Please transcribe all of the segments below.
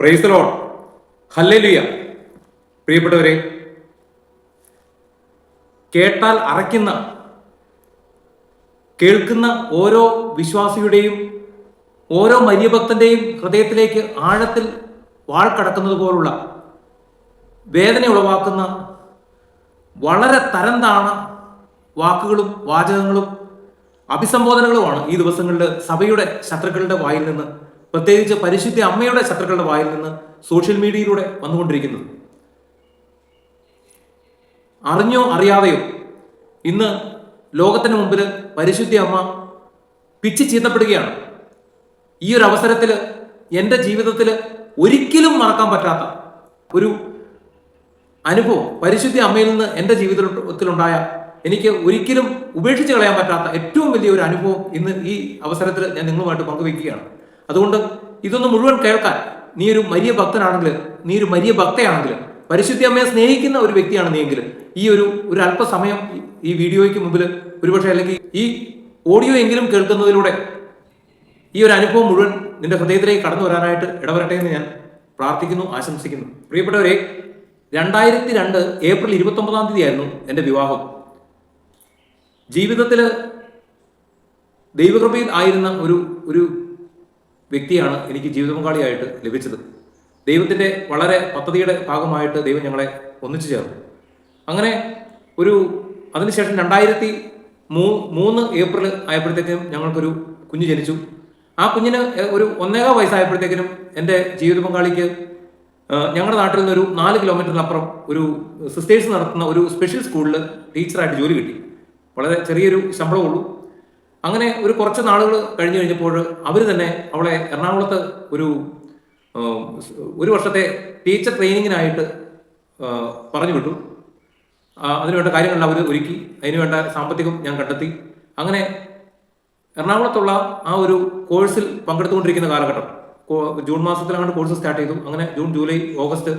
പ്രൈസലോൺ ഹല്ലേലുയ പ്രിയപ്പെട്ടവരെ കേട്ടാൽ അറയ്ക്കുന്ന കേൾക്കുന്ന ഓരോ വിശ്വാസിയുടെയും ഓരോ മര്യഭക്തന്റെയും ഹൃദയത്തിലേക്ക് ആഴത്തിൽ വാൾ പോലുള്ള വേദന ഉളവാക്കുന്ന വളരെ തരം താണ വാക്കുകളും വാചകങ്ങളും അഭിസംബോധനകളുമാണ് ഈ ദിവസങ്ങളിൽ സഭയുടെ ശത്രുക്കളുടെ വായിൽ നിന്ന് പ്രത്യേകിച്ച് പരിശുദ്ധ അമ്മയുടെ ശത്രുക്കളുടെ വായിൽ നിന്ന് സോഷ്യൽ മീഡിയയിലൂടെ വന്നുകൊണ്ടിരിക്കുന്നത് അറിഞ്ഞോ അറിയാതെയോ ഇന്ന് ലോകത്തിന് മുമ്പിൽ പരിശുദ്ധ അമ്മ പിച്ച് ചീത്തപ്പെടുകയാണ്. ഈ ഒരു അവസരത്തിൽ എന്റെ ജീവിതത്തിൽ ഒരിക്കലും മറക്കാൻ പറ്റാത്ത ഒരു അനുഭവം പരിശുദ്ധ അമ്മയിൽ നിന്ന് എന്റെ ജീവിതത്തിലുണ്ടായ എനിക്ക് ഒരിക്കലും ഉപേക്ഷിച്ച് കളയാൻ പറ്റാത്ത ഏറ്റവും വലിയ ഒരു അനുഭവം ഇന്ന് ഈ അവസരത്തിൽ ഞാൻ നിങ്ങളുമായിട്ട് പങ്കുവയ്ക്കുകയാണ്. അതുകൊണ്ട് ഇതൊന്ന് മുഴുവൻ കേൾക്കാൻ നീ ഒരു മരിയ ഭക്തനാണെങ്കിൽ നീ ഒരു മരിയ ഭക്തയാണെങ്കിൽ പരിശുദ്ധി അമ്മയെ സ്നേഹിക്കുന്ന ഒരു വ്യക്തിയാണ് നീ എങ്കിൽ ഈ ഒരു ഒരു അല്പസമയം ഈ- വീഡിയോയ്ക്ക് മുമ്പിൽ ഒരുപക്ഷെ അല്ലെങ്കിൽ ഈ ഓഡിയോ എങ്കിലും കേൾക്കുന്നതിലൂടെ ഈ ഒരു അനുഭവം മുഴുവൻ നിന്റെ ഹൃദയത്തിലേക്ക് കടന്നു വരാനായിട്ട് ഇടവരട്ടെ എന്ന് ഞാൻ പ്രാർത്ഥിക്കുന്നു ആശംസിക്കുന്നു. പ്രിയപ്പെട്ടവരെ രണ്ടായിരത്തി രണ്ട് ഏപ്രിൽ ഇരുപത്തി ഒമ്പതാം തീയതി ആയിരുന്നു എന്റെ വിവാഹം. ജീവിതത്തിൽ ദൈവകൃപയിൽ ആയിരുന്ന ഒരു ഒരു വ്യക്തിയാണ് എനിക്ക് ജീവിത പങ്കാളിയായിട്ട് ലഭിച്ചത്. ദൈവത്തിന്റെ വളരെ പദ്ധതിയുടെ ഭാഗമായിട്ട് ദൈവം ഞങ്ങളെ ഒന്നിച്ചു ചേർന്നു. അങ്ങനെ ഒരു അതിനുശേഷം രണ്ടായിരത്തി മൂ മൂന്ന് ഏപ്രിൽ ആയപ്പോഴത്തേക്കും ഞങ്ങൾക്കൊരു കുഞ്ഞ് ജനിച്ചു. ആ കുഞ്ഞിന് ഒരു ഒന്നേകാ വയസ്സായപ്പോഴത്തേക്കിനും എന്റെ ജീവിത പങ്കാളിക്ക് ഞങ്ങളുടെ നാട്ടിൽ നിന്നൊരു നാല് കിലോമീറ്ററിനപ്പുറം ഒരു സിസ്റ്റേഴ്സ് നടത്തുന്ന ഒരു സ്പെഷ്യൽ സ്കൂളിൽ ടീച്ചറായിട്ട് ജോലി കിട്ടി. വളരെ ചെറിയൊരു ശമ്പളമുള്ളൂ. അങ്ങനെ ഒരു കുറച്ച് നാളുകൾ കഴിഞ്ഞു കഴിഞ്ഞപ്പോൾ അവർ തന്നെ അവളെ എറണാകുളത്ത് ഒരു ഒരു വർഷത്തെ ടീച്ചർ ട്രെയിനിങ്ങിനായിട്ട് പറഞ്ഞു വിട്ടു. അതിനുവേണ്ട കാര്യങ്ങൾ അവർ ഒരുക്കി. അതിനുവേണ്ട സാമ്പത്തികം ഞാൻ കണ്ടെത്തി. അങ്ങനെ എറണാകുളത്തുള്ള ആ ഒരു കോഴ്സിൽ പങ്കെടുത്തുകൊണ്ടിരിക്കുന്ന കാലഘട്ടം ജൂൺ മാസത്തിലാണ് കോഴ്സ് സ്റ്റാർട്ട് ചെയ്തു. അങ്ങനെ June July August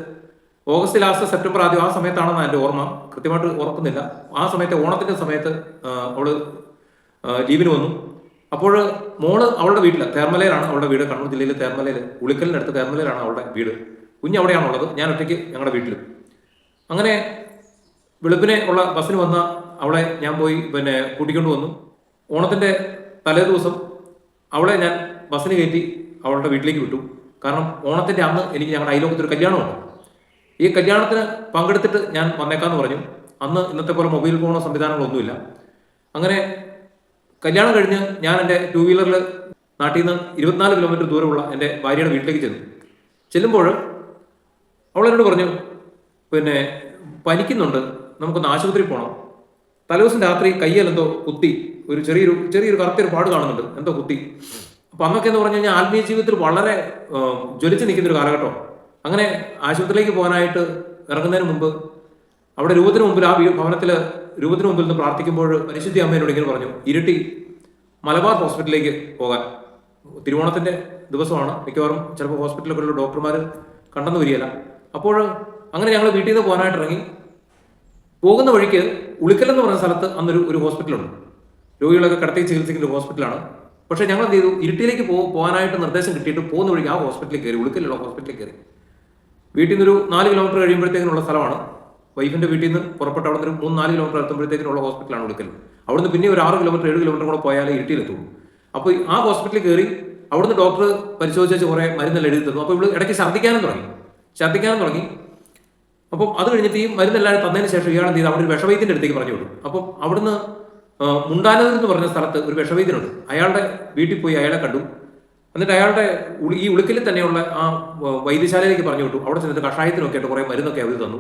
August last September ആദ്യം ആ സമയത്താണെന്ന് എന്റെ ഓർമ്മ. കൃത്യമായിട്ട് ഓർക്കുന്നില്ല. ആ സമയത്ത് ഓണത്തിന്റെ സമയത്ത് അവൾ ലീവിന് വന്നു. അപ്പോൾ മോൾ അവളുടെ വീട്ടിൽ തേർമലയിലാണ് അവളുടെ വീട്. കണ്ണൂർ ജില്ലയിലെ തേർമലയിൽ ഉളിക്കലിനടുത്ത് തേർമലയിലാണ് അവളുടെ വീട്. കുഞ്ഞ് അവിടെയാണുള്ളത്. ഞാൻ ഒറ്റയ്ക്ക് ഞങ്ങളുടെ വീട്ടിൽ അങ്ങനെ വെളുപ്പിനെ ഉള്ള ബസ്സിന് വന്ന അവളെ ഞാൻ പോയി പിന്നെ കൂട്ടിക്കൊണ്ട് വന്നു. ഓണത്തിന്റെ തലേ ദിവസം അവളെ ഞാൻ ബസ്സിന് കയറ്റി അവളുടെ വീട്ടിലേക്ക് വിട്ടു. കാരണം ഓണത്തിന്റെ അന്ന് എനിക്ക് ഞങ്ങളുടെ അയലോകത്തൊരു കല്യാണമുണ്ട്. ഈ കല്യാണത്തിന് പങ്കെടുത്തിട്ട് ഞാൻ വന്നേക്കാന്ന് പറഞ്ഞു. അന്ന് ഇന്നത്തെ പോലെ മൊബൈൽ ഫോണോ സംവിധാനങ്ങളൊന്നുമില്ല. അങ്ങനെ കല്യാണം കഴിഞ്ഞ് ഞാൻ എന്റെ ടൂ വീലറിൽ നാട്ടിൽ നിന്ന് ഇരുപത്തിനാല് കിലോമീറ്റർ ദൂരമുള്ള എന്റെ ഭാര്യയുടെ വീട്ടിലേക്ക് ചെന്നു. ചെല്ലുമ്പോൾ അവളെന്നോട് പറഞ്ഞു പിന്നെ പനിക്കുന്നുണ്ട് നമുക്കൊന്ന് ആശുപത്രി പോകണം തലേദിവസം രാത്രി കയ്യിലെന്തോ കുത്തി ഒരു ചെറിയൊരു ചെറിയൊരു കറുത്തൊരു പാട് കാണുന്നുണ്ട് എന്തോ കുത്തി. അപ്പം അന്നൊക്കെ എന്ന് പറഞ്ഞു കഴിഞ്ഞാൽ ആത്മീയ ജീവിതത്തിൽ വളരെ ജ്വലിച്ച് നിൽക്കുന്ന ഒരു കാലഘട്ടം. അങ്ങനെ ആശുപത്രിയിലേക്ക് പോകാനായിട്ട് ഇറങ്ങുന്നതിന് മുമ്പ് അവിടെ രൂപത്തിന് മുമ്പിൽ ആ ഭവനത്തിൽ രൂപത്തിന് മുമ്പിൽ നിന്ന് പ്രാർത്ഥിക്കുമ്പോൾ പരിശുദ്ധി അമ്മയോട് ഇങ്ങനെ പറഞ്ഞു ഇരുട്ടി മലബാർ ഹോസ്പിറ്റലിലേക്ക് പോകാൻ. തിരുവോണത്തിന്റെ ദിവസമാണ് മിക്കവാറും ചിലപ്പോൾ ഹോസ്പിറ്റലിലൊക്കെ ഡോക്ടർമാർ കണ്ടെന്ന് വരികയില്ല. അപ്പോൾ അങ്ങനെ ഞങ്ങൾ വീട്ടിൽ നിന്ന് പോകാനായിട്ട് ഇറങ്ങി. പോകുന്ന വഴിക്ക് ഉളിക്കൽ എന്ന് പറഞ്ഞ സ്ഥലത്ത് അന്നൊരു ഒരു ഹോസ്പിറ്റലുണ്ട്. രോഗികളൊക്കെ കിടത്തി ചികിത്സിക്കുന്ന ഒരു ഹോസ്പിറ്റലാണ്. പക്ഷേ ഞങ്ങൾ എന്ത് ചെയ്തു? ഇരുട്ടിലേക്ക് പോകാനായിട്ട് നിർദ്ദേശം കിട്ടിയിട്ട് പോകുന്ന വഴിക്ക് ആ ഹോസ്പിറ്റലിൽ കയറി ഉളിക്കലുള്ള ഹോസ്പിറ്റലിൽ കയറി. വീട്ടിൽ നിന്നൊരു നാല് കിലോമീറ്റർ കഴിയുമ്പോഴത്തേക്കിനുള്ള സ്ഥലമാണ് വൈഫിന്റെ വീട്ടിൽ നിന്ന് പുറപ്പെട്ട് അവിടെ നിന്ന് മൂന്ന് നാല് കിലോമീറ്റർ എത്തുമ്പോഴത്തേക്കിനുള്ള ഹോസ്പിറ്റലാണ് ഉളിക്കൽ അവിടുന്ന് പിന്നെ ഒരു ആറ് കിലോമീറ്റർ ഏഴ് കിലോമീറ്റർ കൂടെ പോയാലേ ഇരുട്ടിയിലെത്തുള്ളൂ അപ്പോൾ ആ ഹോസ്പിറ്റലിൽ കയറി അവിടുന്ന് ഡോക്ടർ പരിശോധിച്ച് കുറേ മരുന്നെല്ലാം എഴുതി തന്നു. അപ്പോൾ ഇവിടെ ഇടയ്ക്ക് ഛർദ്ദിക്കാനും തുടങ്ങി. ഛർദ്ദിക്കാനും തുടങ്ങി. അപ്പം അത് കഴിഞ്ഞിട്ട് ഈ മരുന്നെല്ലാം തന്നതിന് ശേഷം ഇയാൾ എന്ത് ചെയ്തു? അവിടെ ഒരു വിഷവൈദ്യന്റെ അടുത്തേക്ക് പറഞ്ഞു വിടും അപ്പം അവിടുന്ന് മുണ്ടാനത് എന്ന് പറഞ്ഞ സ്ഥലത്ത് ഒരു വിഷവൈദ്യനുണ്ട്. അയാളുടെ വീട്ടിൽ പോയി അയാളെ കണ്ടു. എന്നിട്ട് അയാളുടെ ഈ ഉളുക്കലിൽ തന്നെയുള്ള ആ വൈദ്യശാലയിലേക്ക് പറഞ്ഞു വിട്ടു. അവിടെ ചെന്നിട്ട് കഷായത്തിനൊക്കെ ആയിട്ട് കുറേ മരുന്നൊക്കെ അവർ തന്നു.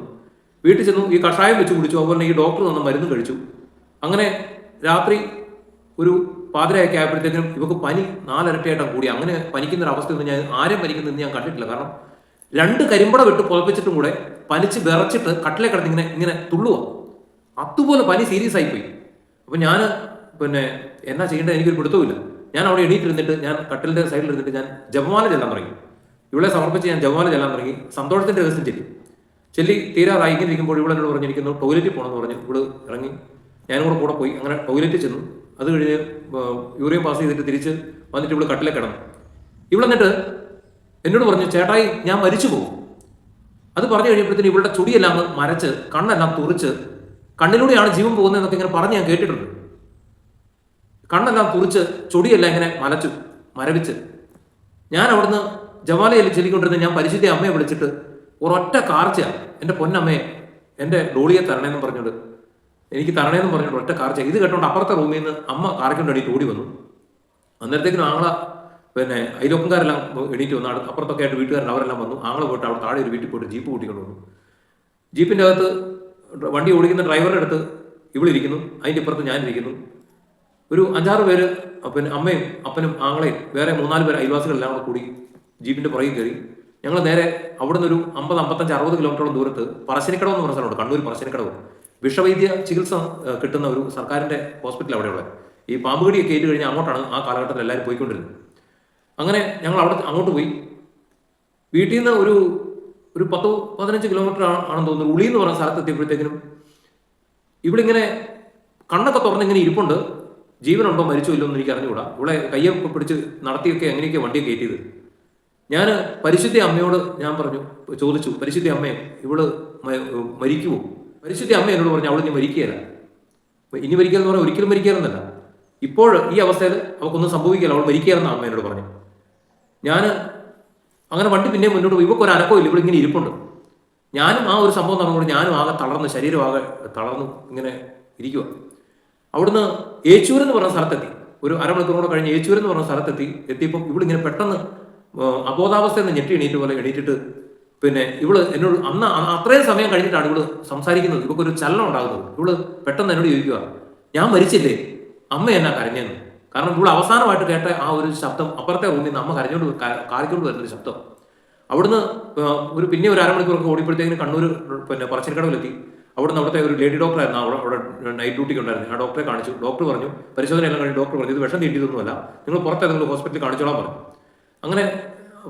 വീട്ടിൽ ചെന്നു ഈ കഷായം വെച്ച് കുടിച്ചു. അതുപോലെ ഈ ഡോക്ടർ തന്ന മരുന്ന് കഴിച്ചു. അങ്ങനെ രാത്രി ഒരു പാതിരയൊക്കെ ആയപ്പോഴത്തേക്കും ഇവക്ക് പനി നാലരട്ടിയായിട്ടാണ് കൂടി. അങ്ങനെ പനിക്കുന്ന ഒരു അവസ്ഥയൊന്നും ഞാൻ ആരും പനിക്കുന്നതെന്ന് ഞാൻ കണ്ടിട്ടില്ല. കാരണം രണ്ട് കരിമ്പട വിട്ട് പുതപ്പിച്ചിട്ടും കൂടെ പനിച്ച് വിറച്ചിട്ട് കട്ടിലെ കിടന്ന് ഇങ്ങനെ ഇങ്ങനെ തുള്ളുക അതുപോലെ പനി സീരിയസ് ആയിപ്പോയി അപ്പൊ ഞാൻ പിന്നെ എന്നാ ചെയ്യേണ്ടത് എനിക്കൊരു പിടുത്തവുമില്ല. ഞാൻ അവിടെ എണീറ്റിരുന്നിട്ട് ഞാൻ കട്ടിലിന്റെ സൈഡിൽ ഇരുന്നിട്ട് ഞാൻ ജപമാല ചെല്ലാൻ തുടങ്ങി. ഇവളെ സമർപ്പിച്ച് ഞാൻ ജപമാല ചെല്ലാൻ തുടങ്ങി. സന്തോഷത്തിന്റെ ദിവസം ചെല്ലി. ചെല്ലി തീരാറായി ഇങ്ങനെ ഇരിക്കുമ്പോൾ ഇവിടെ എന്നോട് പറഞ്ഞിരിക്കുന്നു ടോയ്ലറ്റിൽ പോകണമെന്ന് പറഞ്ഞു. ഇവിടെ ഇറങ്ങി. ഞാനും കൂടെ കൂടെ പോയി. അങ്ങനെ ടോയ്ലറ്റിൽ ചെന്നു. അത് കഴിഞ്ഞ് യൂറിയം പാസ് ചെയ്തിട്ട് തിരിച്ച് വന്നിട്ട് ഇവിടെ കട്ടിലെ കിടന്നു. ഇവിടെ എന്നിട്ട് എന്നോട് പറഞ്ഞു ചേട്ടായി ഞാൻ മരിച്ചു പോകും. അത് പറഞ്ഞു കഴിഞ്ഞപ്പോഴത്തേന് ഇവളുടെ ചുടിയെല്ലാം മരച്ച് കണ്ണെല്ലാം തുറിച്ച് കണ്ണിലൂടെയാണ് ജീവൻ പോകുന്നതെന്നൊക്കെ ഇങ്ങനെ പറഞ്ഞ് ഞാൻ കേട്ടിട്ടുണ്ട്. കണ്ണെല്ലാം തുറിച്ച് ചൊടിയെല്ലാം ഇങ്ങനെ മലച്ചു മരവിച്ച്. ഞാൻ അവിടുന്ന് ജവാലയിൽ ചെല്ലിക്കൊണ്ടിരുന്ന ഞാൻ പരിശുദ്ധ അമ്മയെ വിളിച്ചിട്ട് ഒരൊറ്റ കാർച്ച എന്റെ പൊന്നമ്മയെ എന്റെ ഡോളിയെ തരണേന്നും പറഞ്ഞോട് എനിക്ക് തരണേന്നും പറഞ്ഞോണ്ട് ഒറ്റ കാർച്ച ഇത് കേട്ടോണ്ട് അപ്പുറത്തെ റൂമിൽ നിന്ന് അമ്മ കാർക്കൊണ്ട് എണീറ്റ് ഓടി വന്നു. അന്നേരത്തേക്കിനും ആങ്ങള പിന്നെ അയലോക്കംകാരെല്ലാം എണീറ്റ് വന്നു അപ്പുറത്തൊക്കെ ആയിട്ട് വീട്ടുകാരൻ അവരെല്ലാം വന്നു. ആങ്ങളെ പോയിട്ട് അവിടെ താഴെ ഒരു വീട്ടിൽ പോയിട്ട് ജീപ്പ് കൂട്ടിക്കൊണ്ട് വന്നു. ജീപ്പിന്റെ അകത്ത് വണ്ടി ഓടിക്കുന്ന ഡ്രൈവറുടെ അടുത്ത് ഇവളിരിക്കുന്നു. അതിന്റെ ഇപ്പുറത്ത് ഞാനിരിക്കുന്നു. ഒരു അഞ്ചാറ് പേര് പിന്നെ അമ്മയും അപ്പനും ആങ്ങളെയും വേറെ മൂന്നാൽ പേര് അയൽവാസികളെല്ലാം കൂടെ ജീപ്പിന്റെ പുറകിൽ കയറി. ഞങ്ങൾ നേരെ അവിടുന്ന് ഒരു അമ്പത് അമ്പത്തഞ്ച് അറുപത് കിലോമീറ്ററോളം ദൂരത്ത് പറശ്ശിനിക്കടവ് എന്ന് പറഞ്ഞ സ്ഥലമുണ്ട്. കണ്ണൂർ പറശ്ശിനിക്കടവ്. വിഷവൈദ്യ ചികിത്സ കിട്ടുന്ന ഒരു സർക്കാരിന്റെ ഹോസ്പിറ്റൽ അവിടെയുള്ള ഈ പാമ്പുകടിയൊക്കെ ഏറ്റു കഴിഞ്ഞാൽ അങ്ങോട്ടാണ് ആ കാലഘട്ടത്തിൽ എല്ലാവരും പോയിക്കൊണ്ടിരുന്നത്. അങ്ങനെ ഞങ്ങൾ അവിടെ അങ്ങോട്ട് പോയി. വീട്ടിൽ നിന്ന് ഒരു ഒരു പത്ത് പതിനഞ്ച് കിലോമീറ്റർ ആണെന്ന് തോന്നുന്നു. ഉളി എന്ന് പറഞ്ഞ സ്ഥലത്ത് എത്തിയപ്പോഴത്തേക്കിനും ഇവിടെ ഇങ്ങനെ കണ്ണൊക്കെ തുറന്ന് ഇങ്ങനെ ഇരിപ്പുണ്ട്. ജീവനുണ്ടോ മരിച്ചോ ഇല്ലോ എന്ന് എനിക്ക് അറിഞ്ഞുകൂടാ. ഇവിടെ കയ്യൊക്കെ പിടിച്ച് നടത്തിയൊക്കെ എങ്ങനെയൊക്കെ വണ്ടിയൊക്കെ കയറ്റിയത്. ഞാൻ പരിശുദ്ധ അമ്മയോട് ഞാൻ പറഞ്ഞു ചോദിച്ചു പരിശുദ്ധ അമ്മയെ ഇവൾ മരിക്കുമോ പരിശുദ്ധ അമ്മ എന്നോട് പറഞ്ഞു അവൾ ഇനി മരിക്കുകയല്ല ഇനി മരിക്കുക എന്ന് പറഞ്ഞാൽ ഒരിക്കലും മരിക്കാറുന്നല്ല ഇപ്പോൾ ഈ അവസ്ഥയിൽ അവൾക്കൊന്നും സംഭവിക്കില്ല അവൾ മരിക്കുകയെന്ന് അമ്മ എന്നോട് പറഞ്ഞു. ഞാൻ അങ്ങനെ വണ്ടി പിന്നെ മുന്നോട്ട് പോയി. ഇവക്കൊരു ഇല്ല ഇവിടെ ഇങ്ങനെ ഇരിപ്പുണ്ട്. ഞാനും ആ ഒരു സംഭവം നടന്നുകൊണ്ട് ഞാനും ആകെ തളർന്ന് ശരീരം ആകെ തളർന്നു ഇങ്ങനെ ഇരിക്കുക അവിടുന്ന് ഏച്ചൂർ എന്ന് പറഞ്ഞ സ്ഥലത്തെത്തി. ഒരു അരമണിക്കൂറോടെ കഴിഞ്ഞ് ഏച്ചൂർ എന്ന് പറഞ്ഞ സ്ഥലത്തെത്തി എത്തിയപ്പോൾ ഇവിടെ ഇങ്ങനെ പെട്ടെന്ന് അബോധാവസ്ഥയിൽ നിന്ന് ഞെട്ടി എണീറ്റ് പോലെ എണീറ്റിട്ട് പിന്നെ ഇവൾ എന്നോട് അന്ന് അത്രയും സമയം കഴിഞ്ഞിട്ടാണ് ഇവൾ സംസാരിക്കുന്നത്. ഇവക്കൊരു ചലനം ഉണ്ടാകുന്നത്. ഇവൾ പെട്ടെന്ന് എന്നോട് ചോദിക്കുക ഞാൻ മരിച്ചില്ലേ? അമ്മ എന്നാ കരഞ്ഞെന്ന്? കാരണം ഇവിടെ അവസാനമായിട്ട് കേട്ട ആ ഒരു ശബ്ദം അപ്പുറത്തെ റൂമിൽ നിന്ന് അമ്മ കരഞ്ഞോണ്ട് കാറിക്കൊണ്ട് വരുന്ന ഒരു ശബ്ദം. അവിടുന്ന് ഒരു പിന്നെ ഒരു അരമണിക്കൂറൊക്കെ ഓടിയപ്പോഴത്തേക്കിന് കണ്ണൂർ പിന്നെ പറശ്ശിനിക്കടവിലെത്തി അവിടുന്ന് അവിടുത്തെ ഒരു ലേഡി ഡോക്ടറായിരുന്നു അവിടെ അവിടെ നൈറ്റ് ഡ്യൂട്ടിക്ക് ഉണ്ടായിരുന്നു. ആ ഡോക്ടറെ കാണിച്ചു. ഡോക്ടർ പറഞ്ഞു പരിശോധന എല്ലാം കഴിഞ്ഞ് ഡോക്ടർ പറഞ്ഞു ഇത് വിഷം തീണ്ടിയതൊന്നുമല്ല നിങ്ങൾ പുറത്തെ നിങ്ങൾ ഹോസ്പിറ്റലിൽ കാണിച്ചോളാൻ പറഞ്ഞു. അങ്ങനെ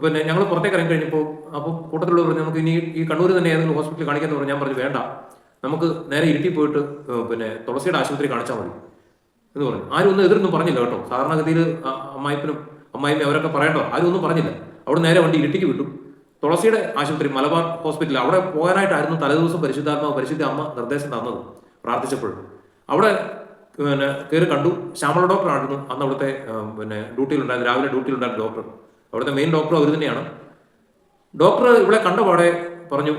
പിന്നെ ഞങ്ങൾ പുറത്തേക്ക് ഇറങ്ങി കഴിഞ്ഞപ്പോൾ അപ്പോൾ കൂട്ടത്തിലുള്ള പറഞ്ഞു നമുക്ക് ഇനി ഈ കണ്ണൂർ തന്നെ ഏതെങ്കിലും ഹോസ്പിറ്റലിൽ കാണിക്കാന്ന് പറഞ്ഞു. ഞാൻ പറഞ്ഞു വേണ്ട. നമുക്ക് നേരെ ഇരുട്ടി പോയിട്ട് പിന്നെ തുളസിയുടെ ആശുപത്രി കാണിച്ചാൽ മതി. എന്ന് പറഞ്ഞു. ആരും ഒന്നും എതിരൊന്നും പറഞ്ഞില്ല കേട്ടോ. സാധാരണഗതിയിൽ അമ്മായിപ്പനും അമ്മായിമ്മയും അവരൊക്കെ പറയണ്ടോ ആരും ഒന്നും പറഞ്ഞില്ല. അവിടെ നേരെ വണ്ടി ഇരുട്ടിക്ക് വിട്ടു. തുളസിയുടെ ആശുപത്രി മലബാർ ഹോസ്പിറ്റൽ അവിടെ പോകാനായിട്ടായിരുന്നു തലേദിവസം പരിശുദ്ധാത്മാവ് പരിശുദ്ധ അമ്മ നിർദ്ദേശം തന്നത് പ്രാർത്ഥിച്ചപ്പോൾ അവിടെ പിന്നെ കയറി കണ്ടു. ശ്യാമള ഡോക്ടർ ആയിരുന്നു അന്ന് അവിടുത്തെ പിന്നെ ഡ്യൂട്ടിയിലുണ്ടായിരുന്നു രാവിലെ ഡ്യൂട്ടിയിലുണ്ടായിരുന്ന ഡോക്ടർ അവിടുത്തെ മെയിൻ ഡോക്ടർ അവർ തന്നെയാണ്. ഡോക്ടർ ഇവിടെ കണ്ട പാടെ പറഞ്ഞു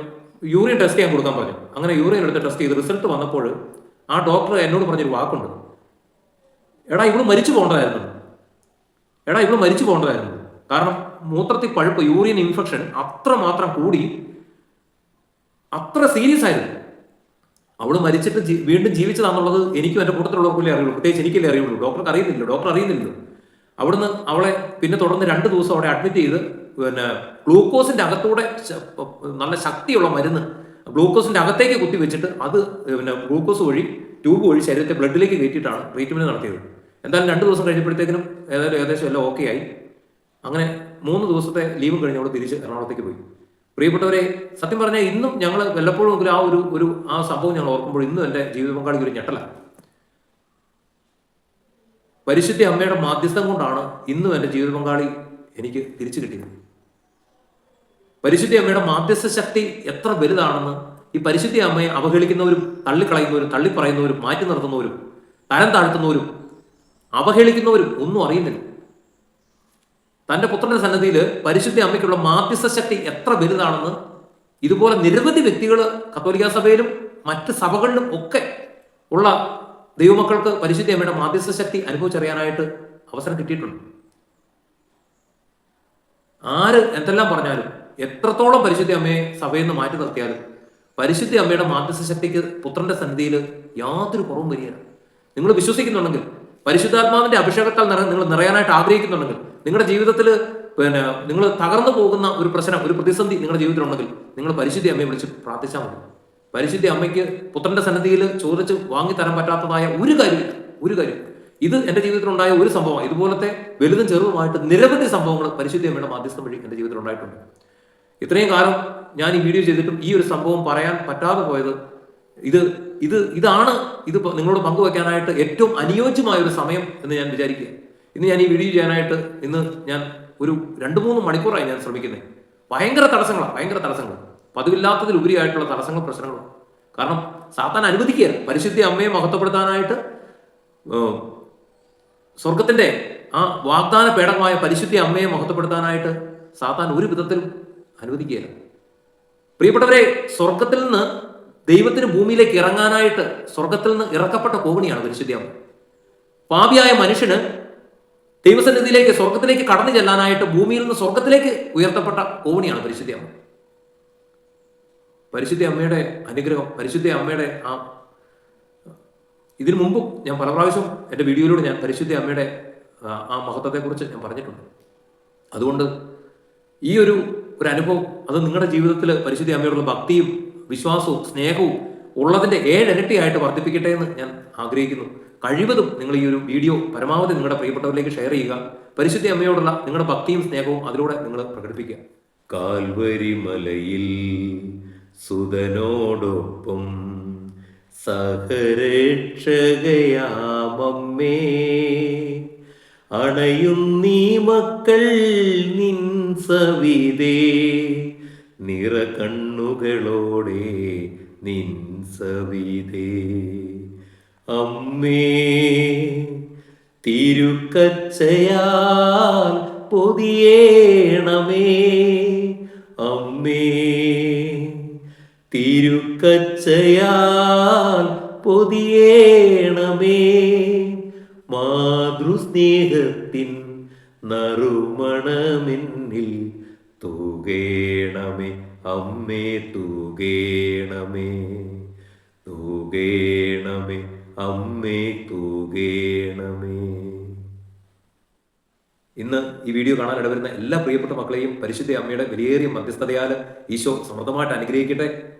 യൂറിൻ ടെസ്റ്റ് ചെയ്യാൻ കൊടുക്കാൻ പറഞ്ഞു. അങ്ങനെ യൂറിൻ എടുത്ത് ടെസ്റ്റ് ചെയ്ത് റിസൾട്ട് വന്നപ്പോൾ ആ ഡോക്ടർ എന്നോട് പറഞ്ഞൊരു വാക്കുണ്ട്. എടാ ഇവൾ മരിച്ചു പോകേണ്ടതായിരുന്നു. എടാ ഇവൾ മരിച്ചു പോകേണ്ടതായിരുന്നു. കാരണം മൂത്രത്തിൽ പഴുപ്പ് യൂറിയൻ ഇൻഫെക്ഷൻ അത്ര മാത്രം കൂടി അത്ര സീരിയസ് ആയിരുന്നു. അവൾ മരിച്ചിട്ട് വീണ്ടും ജീവിച്ചതാണെന്നുള്ളത് എനിക്കും എന്റെ കൂട്ടത്തിലുള്ളവർക്കല്ലേ അറിയുള്ളൂ. പ്രത്യേകിച്ച് എനിക്കല്ലേ അറിയുള്ളൂ. ഡോക്ടർക്ക് അറിയുന്നില്ല ഡോക്ടർ അറിയുന്നില്ലല്ലോ. അവിടുന്ന് അവളെ പിന്നെ തുടർന്ന് രണ്ട് ദിവസം അവിടെ അഡ്മിറ്റ് ചെയ്ത് പിന്നെ ഗ്ലൂക്കോസിന്റെ അകത്തൂടെ നല്ല ശക്തിയുള്ള മരുന്ന് ഗ്ലൂക്കോസിന്റെ അകത്തേക്ക് കുത്തി വെച്ചിട്ട് അത് പിന്നെ ഗ്ലൂക്കോസ് വഴി ട്യൂബ് വഴി ശരീരത്തെ ബ്ലഡിലേക്ക് കയറ്റിയിട്ടാണ് ട്രീറ്റ്മെന്റ് നടത്തിയത്. എന്തായാലും രണ്ട് ദിവസം കഴിഞ്ഞപ്പോഴത്തേക്കിനും ഏതായാലും ഏകദേശം എല്ലാം ഓക്കെ ആയി. അങ്ങനെ മൂന്ന് ദിവസത്തെ ലീവും കഴിഞ്ഞ് അവിടെ തിരിച്ച് എറണാകുളത്തേക്ക് പോയി. പ്രിയപ്പെട്ടവരെ സത്യം പറഞ്ഞാൽ ഇന്നും ഞങ്ങൾ വല്ലപ്പോഴും ആ ഒരു ഒരു ആ സംഭവം ഞങ്ങൾ ഓർക്കുമ്പോൾ ഇന്നും എന്റെ ജീവിത പങ്കാളിക്ക് ഒരു ഞെട്ടല. പരിശുദ്ധ അമ്മയുടെ മാധ്യസ്ഥം കൊണ്ടാണ് ഇന്നും എന്റെ ജീവിത പങ്കാളി എനിക്ക് തിരിച്ചു കിട്ടിയത്. പരിശുദ്ധ അമ്മയുടെ മാധ്യസ്ഥ ശക്തി എത്ര വലുതാണെന്ന് ഈ പരിശുദ്ധ അമ്മയെ അവഹേളിക്കുന്നവരും തള്ളിക്കളയുന്നവരും തള്ളിപ്പറയുന്നവരും മാറ്റി നിർത്തുന്നവരും തരം താഴ്ത്തുന്നവരും അവഹേളിക്കുന്നവരും ഒന്നും അറിയുന്നില്ല. തന്റെ പുത്രന്റെ സന്നദ്ധിയിൽ പരിശുദ്ധ അമ്മയ്ക്കുള്ള മാധ്യസ്ഥ ശക്തി എത്ര വലുതാണെന്ന് ഇതുപോലെ നിരവധി വ്യക്തികൾ കത്തോലിക്ക സഭയിലും മറ്റ് സഭകളിലും ഒക്കെ ഉള്ള ദൈവമക്കൾക്ക് പരിശുദ്ധ അമ്മയുടെ മാധ്യസ്ഥ ശക്തി അനുഭവിച്ചറിയാനായിട്ട് അവസരം കിട്ടിയിട്ടുണ്ട്. ആര് എന്തെല്ലാം പറഞ്ഞാലും എത്രത്തോളം പരിശുദ്ധ അമ്മയെ സഭയിൽ നിന്ന് മാറ്റി നിർത്തിയാലും പരിശുദ്ധ അമ്മയുടെ മാധ്യസ്ഥ ശക്തിക്ക് പുത്രന്റെ സന്നിധിയിൽ യാതൊരു കുറവും വരികയില്ല. നിങ്ങൾ വിശ്വസിക്കുന്നുണ്ടെങ്കിൽ പരിശുദ്ധാത്മാവിന്റെ അഭിഷേകത്താൽ നിറ നിങ്ങൾ നിറയാനായിട്ട് ആഗ്രഹിക്കുന്നുണ്ടെങ്കിൽ നിങ്ങളുടെ ജീവിതത്തിൽ പിന്നെ നിങ്ങൾ തകർന്നു പോകുന്ന ഒരു പ്രശ്നം ഒരു പ്രതിസന്ധി നിങ്ങളുടെ ജീവിതത്തിലുണ്ടെങ്കിൽ നിങ്ങൾ പരിശുദ്ധ അമ്മയെ വിളിച്ച് പ്രാർത്ഥിച്ചാൽ മതി. പരിശുദ്ധ അമ്മയ്ക്ക് പുത്രന്റെ സന്നദ്ധിയിൽ ചോദിച്ച് വാങ്ങി തരാൻ പറ്റാത്തതായ ഒരു കാര്യമില്ല ഒരു കാര്യം. ഇത് എന്റെ ജീവിതത്തിലുണ്ടായ ഒരു സംഭവം ഇതുപോലത്തെ വലുതും ചെറുതുമായിട്ട് നിരവധി സംഭവങ്ങൾ പരിശുദ്ധ അമ്മയുടെ മാധ്യസ്ഥം വഴി എന്റെ ജീവിതത്തിൽ ഉണ്ടായിട്ടുണ്ട്. ഇത്രയും കാലം ഞാൻ ഈ വീഡിയോ ചെയ്തിട്ടും ഈ ഒരു സംഭവം പറയാൻ പറ്റാതെ പോയത് ഇത് ഇത് ഇതാണ് ഇത് നിങ്ങളോട് പങ്കുവെക്കാനായിട്ട് ഏറ്റവും അനുയോജ്യമായ ഒരു സമയം എന്ന് ഞാൻ വിചാരിക്കുക ഇന്ന് ഞാൻ ഈ വീഡിയോ ചെയ്യാനായിട്ട് ഇന്ന് ഞാൻ ഒരു രണ്ട് മൂന്ന് മണിക്കൂറായി ഞാൻ ശ്രമിക്കുന്നത് ഭയങ്കര തടസ്സങ്ങളാണ് ഭയങ്കര തടസ്സങ്ങൾ പതിവില്ലാത്തതിലുപരിയായിട്ടുള്ള തടസ്സങ്ങൾ പ്രശ്നങ്ങളും കാരണം സാത്താൻ അനുവദിക്കുക പരിശുദ്ധി അമ്മയെ മഹത്വപ്പെടുത്താനായിട്ട് സ്വർഗത്തിന്റെ ആ വാഗ്ദാന പേടകമായ പരിശുദ്ധി അമ്മയെ മഹത്വപ്പെടുത്താനായിട്ട് സാത്താൻ ഒരു വിധത്തിലും അനുവദിക്കുകയില്ല പ്രിയപ്പെട്ടവരെ സ്വർഗത്തിൽ നിന്ന് ദൈവത്തിന് ഭൂമിയിലേക്ക് ഇറങ്ങാനായിട്ട് സ്വർഗത്തിൽ നിന്ന് ഇറക്കപ്പെട്ട കോവിണിയാണ് പരിശുദ്ധി അമ്മ. പാപിയായ മനുഷ്യന് ദൈവസന്നിധിയിലേക്ക് സ്വർഗത്തിലേക്ക് കടന്നു ചെല്ലാനായിട്ട് ഭൂമിയിൽ നിന്ന് സ്വർഗത്തിലേക്ക് ഉയർത്തപ്പെട്ട കോവിണിയാണ് പരിശുദ്ധി അമ്മ. പരിശുദ്ധ അമ്മയുടെ അനുഗ്രഹം പരിശുദ്ധ അമ്മയുടെ ആ ഇതിനു മുമ്പും ഞാൻ പല പ്രാവശ്യം എന്റെ വീഡിയോയിലൂടെ ഞാൻ പരിശുദ്ധ അമ്മയുടെ ആ, മഹത്വത്തെക്കുറിച്ച് ഞാൻ പറഞ്ഞിട്ടുണ്ട്. അതുകൊണ്ട് ഈ ഒരു ഒരു അനുഭവം അത് നിങ്ങളുടെ ജീവിതത്തിൽ പരിശുദ്ധ അമ്മയോടുള്ള ഭക്തിയും വിശ്വാസവും സ്നേഹവും ഉള്ളതിന്റെ ഏഴരട്ടിയായിട്ട് വർദ്ധിപ്പിക്കട്ടെ എന്ന് ഞാൻ ആഗ്രഹിക്കുന്നു. കഴിവതും നിങ്ങൾ ഈ ഒരു വീഡിയോ പരമാവധി നിങ്ങളുടെ പ്രിയപ്പെട്ടവരിലേക്ക് ഷെയർ ചെയ്യുക. പരിശുദ്ധ അമ്മയോടുള്ള നിങ്ങളുടെ ഭക്തിയും സ്നേഹവും അതിലൂടെ നിങ്ങൾ പ്രകടിപ്പിക്കുക. കാൽവരി മലയിൽ സുതനോടൊപ്പം സഹരക്ഷകയാമമ്മേ. അണയുന്നീ മക്കൾ നിൻ സവിതേ. നിറ കണ്ണുകളോടെ നിൻ സവിതേ. അമ്മേ തിരുക്കച്ചയാൽ പൊതിയേണമേ. തിരുക്കച്ചയാൽ പൊതിയേണമേ. മാതൃസ്നേഹത്തിൻ നറുമണമെന്നിൽ തൂകേണമേ. അമ്മേ തൂകേണമേ. തൂകേണമേ അമ്മേ തൂകേണമേ. ഇന്ന് ഈ വീഡിയോ കാണാൻ ഇടവരുന്ന എല്ലാ പ്രിയപ്പെട്ട മക്കളെയും പരിശുദ്ധ അമ്മയുടെ വിലയേറിയ മധ്യസ്ഥതയാൽ ഈശോ സമൃദ്ധമായിട്ട് അനുഗ്രഹിക്കട്ടെ.